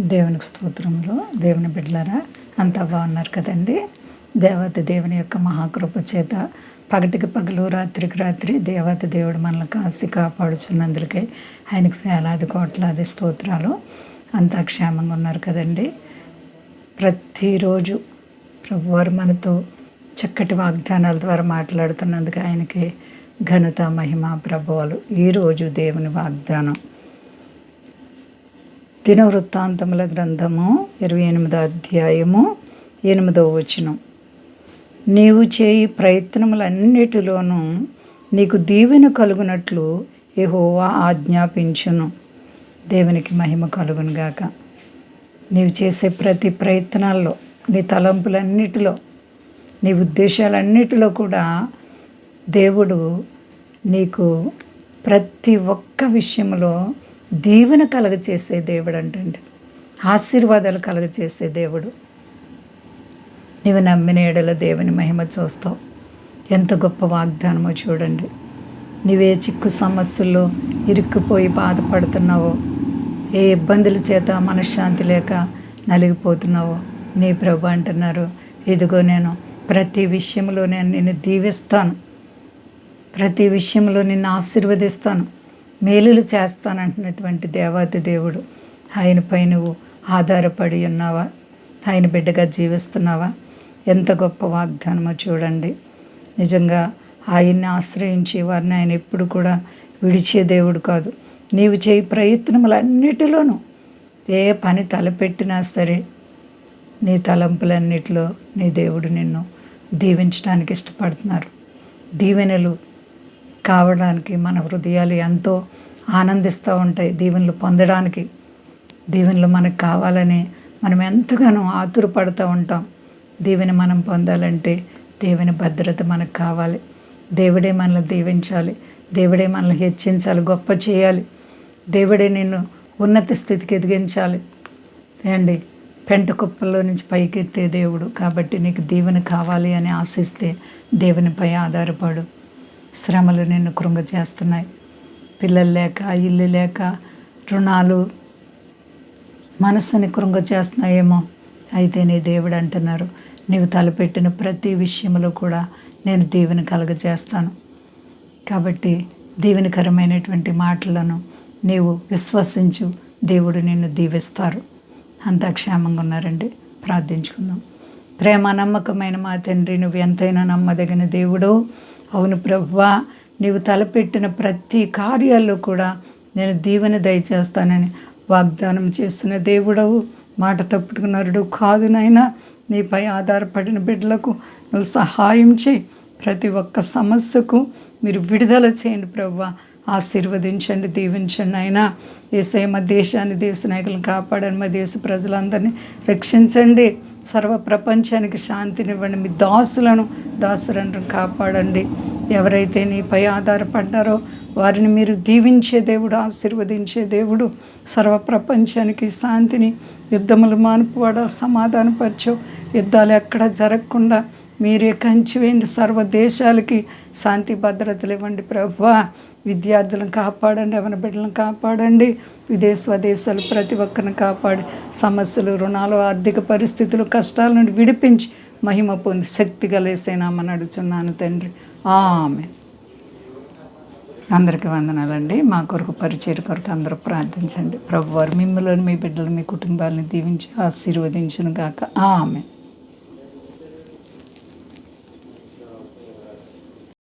దేవునికి స్తోత్రములు. దేవుని బిడ్డలారా అంతా బాగున్నారు కదండి? దేవత దేవుని యొక్క మహాకృప చేత పగటికి పగలు రాత్రికి రాత్రి దేవత దేవుడు మనల్ని కాసి కాపాడుచున్నందుకే ఆయనకు వేలాది కోట్లాది స్తోత్రాలు. అంతా క్షేమంగా ఉన్నారు కదండి? ప్రతిరోజు ప్రభువారు మనతో చక్కటి వాగ్దానాల ద్వారా మాట్లాడుతున్నందుకు ఆయనకి ఘనత మహిమ ప్రభువాలు ఈరోజు దేవుని వాగ్దానం. దినవృత్తాంతముల గ్రంథము ఇరవై ఎనిమిదో అధ్యాయము ఎనిమిదో వచనం. నీవు చేయి ప్రయత్నములన్నిటిలోనూ నీకు దీవెన కలుగునట్లు యహోవా ఆజ్ఞాపించును. దేవునికి మహిమ కలుగునుగాక నీవు చేసే ప్రతి ప్రయత్నాల్లో నీ తలంపులన్నిటిలో నీ ఉద్దేశాలన్నిటిలో కూడా దేవుడు నీకు ప్రతి ఒక్క విషయంలో దీవెన కలగచేసే దేవుడు అంటండి. ఆశీర్వాదాలు కలగచేసే దేవుడు. నీవు నమ్మిన ఏడల దేవుని మహిమ చూస్తావు. ఎంత గొప్ప వాగ్దానమో చూడండి. నీవే చిక్కు సమస్యల్లో ఇరుక్కుపోయి బాధపడుతున్నావో ఏ ఇబ్బందుల చేత మనశ్శాంతి లేక నలిగిపోతున్నావో నీ ప్రభు అంటున్నారు. ఇదిగో నేను ప్రతి విషయంలో నేను నిన్ను దీవిస్తాను. ప్రతి విషయంలో నిన్ను ఆశీర్వదిస్తాను. మేలులు చేస్తాను అంటున్నటువంటి దేవాతి దేవుడు ఆయనపై నువ్వు ఆధారపడి ఉన్నావా? ఆయన బిడ్డగా జీవిస్తున్నావా? ఎంత గొప్ప వాగ్దానమో చూడండి. నిజంగా ఆయన్ని ఆశ్రయించి వారిని ఆయన ఎప్పుడు కూడా విడిచే దేవుడు కాదు. నీవు చేయి ప్రయత్నములన్నిటిలోనూ ఏ పని తలపెట్టినా సరే నీ తలంపులన్నిటిలో నీ దేవుడు నిన్ను దీవించడానికి ఇష్టపడుతున్నారు. దీవెనలు కావడానికి మన హృదయాలు ఎంతో ఆనందిస్తూ ఉంటాయి. దీవెనలు పొందడానికి దీవెనలు మనకు కావాలని మనం ఎంతగానో ఆతురపడుతూ ఉంటాం. దీవెని మనం పొందాలంటే దేవుని భద్రత మనకు కావాలి. దేవుడే మనల్ని దీవించాలి. దేవుడే మనల్ని హెచ్చించాలి. గొప్ప చేయాలి. దేవుడే నిన్ను ఉన్నత స్థితికి ఎదిగించాలి. ఏండి పెంట కుప్పల్లో నుంచి పైకెత్తే దేవుడు. కాబట్టి నీకు దీవెన కావాలి అని ఆశిస్తే దేవునిపై ఆధారపడు. శ్రమలు నిన్ను కృంగ చేస్తున్నాయి పిల్లలు లేక ఇల్లు లేక రుణాలు మనస్సుని కృంగ చేస్తున్నాయేమో అయితే నీ దేవుడు అంటున్నారు నీవు తలపెట్టిన ప్రతి విషయంలో కూడా నేను దీవెని కలగజేస్తాను. కాబట్టి దీవెనకరమైనటువంటి మాటలను నీవు విశ్వసించు దేవుడు నిన్ను దీవిస్తారు. అంతా క్షేమంగా ఉన్నారండి. ప్రార్థించుకుందాం. ప్రేమ నమ్మకమైన మా తండ్రి నువ్వు ఎంతైనా నమ్మదగిన దేవుడు. అవును ప్రభువా నీవు తలపెట్టిన ప్రతి కార్యాల్లో కూడా నేను దీవెన దయచేస్తానని వాగ్దానం చేసిన దేవుడవు మాట తప్పుకున్నారుడు కాదు నాయనా. నీపై ఆధారపడిన బిడ్డలకు నువ్వు సహాయం చేయి. ప్రతి ఒక్క సమస్యకు మీరు విడుదల చేయండి ప్రవ్వ ఆశీర్వదించండి దీవించండి అయినా ఏసే మా దేశాన్ని దేశ నాయకులను కాపాడండి మా దేశ ప్రజలందరినీ రక్షించండి. సర్వ ప్రపంచానికి శాంతినివ్వండి. మీ దాసులను దాసులను కాపాడండి. ఎవరైతే నీపై ఆధారపడ్డారో వారిని మీరు దీవించే దేవుడు ఆశీర్వదించే దేవుడు సర్వ ప్రపంచానికి శాంతిని యుద్ధములు మానుపువాడ సమాధానపరచు. యుద్ధాలు ఎక్కడ జరగకుండా మీరే కంచి వేయండి సర్వ దేశాలకి శాంతి భద్రతలు ఇవ్వండి ప్రభువా. విద్యార్థులను కాపాడండి ఎవరి బిడ్డలను కాపాడండి విదేశ స్వదేశాలు ప్రతి ఒక్కరిని కాపాడి సమస్యలు రుణాలు ఆర్థిక పరిస్థితులు కష్టాల నుండి విడిపించి మహిమ పొంది శక్తి కలిసేనామని అడుగుతున్నాను తండ్రి. ఆమె అందరికీ వందనాలండి. మా కొరకు పరిచయం కొరకు అందరూ ప్రార్థించండి. ప్రభువారు మిమ్మల్ని మీ బిడ్డలు మీ కుటుంబాలను దీవించి ఆశీర్వదించును గాక. ఆమె